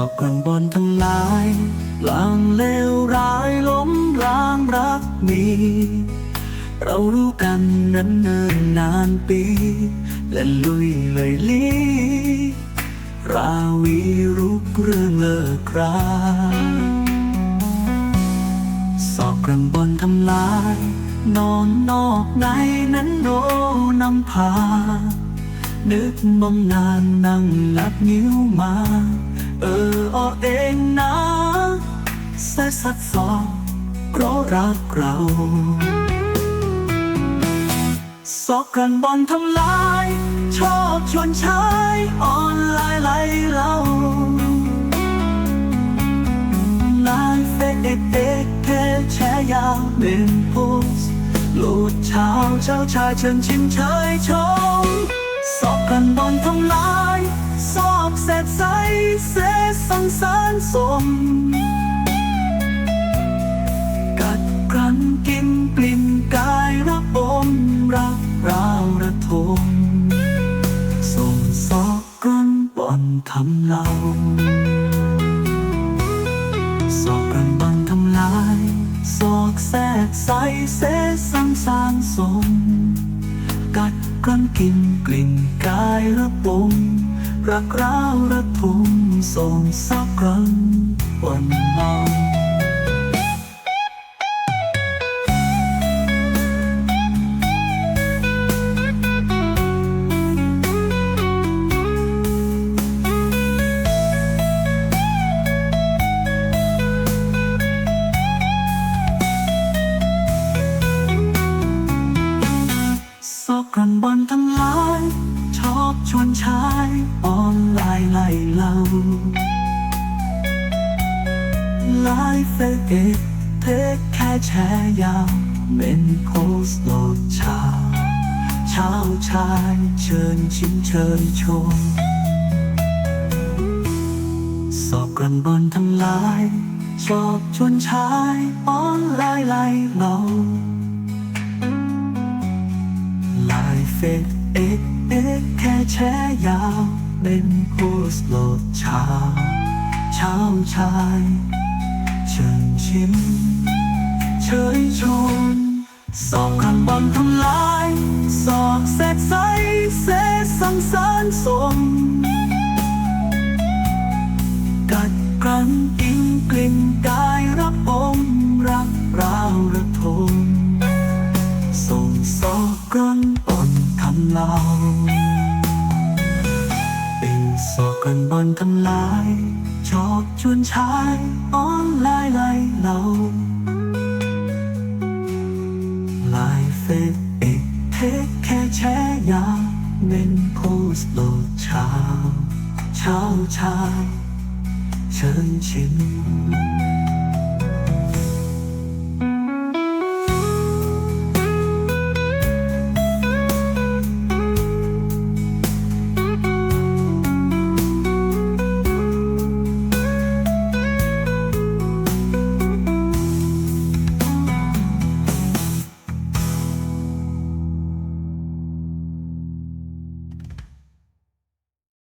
อบกลางบนทั้งหลายหลังเลวร้ายล้มร้างรักมี เรารู้กันนั้นเนิ่นนานปี และลุยเลยลีราวีรุกเรื่องเลิกราสอบกลางบนทำลาย นอนนอกในนั้นโนนำพา นึกมองนานนั่งนับนิ้วมา เออออเองนะแสสัดสอบเพราะรักเราสอกกันบอลทำลาย ชอบชวนชายออนไลน์ไล่เราไลน์เฟซเอกเอกเพจแชร์ยาวเป็นโพสต์โหลดเช้าเจ้าชายเชิญชิมเชยชมสอบกันบอลทำลายังสารสม กัดกรันกินกลิ่นกายระบมรักราวระทมส่งซอกกรันบอนทำเราสอกกันบันทำลายสอกแทรกใสเสสังสารสม กัดกรันกินกลิ่นกายระบม รักร้าวรักทุ่มส่งสักครั้งวันนอน ไลฟ์เฟซเอกเทคแค่แชร์ยาวเป็นโพสต์โหลดเช้าเช้าชายเชิญชิมเชิญชม สอบกันบอลทั้งหลายชอบชวนชายออนไลน์ไล่เราไลฟ์เฟซเอ็กเอ็กแค่แชร์ยาวเป็นโพสต์โหลดเช้าเช้าชาย เชิญชิม เชยชมสอบคำบอลทำลายสอบเสร็จใสเสสังสารสม กัดกรันกินกลิ่นกายรับอมรักราวระทมส่งสอกกรันบอนทำเราเป็น สอกกันบอนทำลายชอบชวนชายออนไลน์ไล่เราไลฟ์เฟซเอกเทคแค่แชร์ยาเป็นโพสต์โลดเช้าเช้าชายเชิญชิม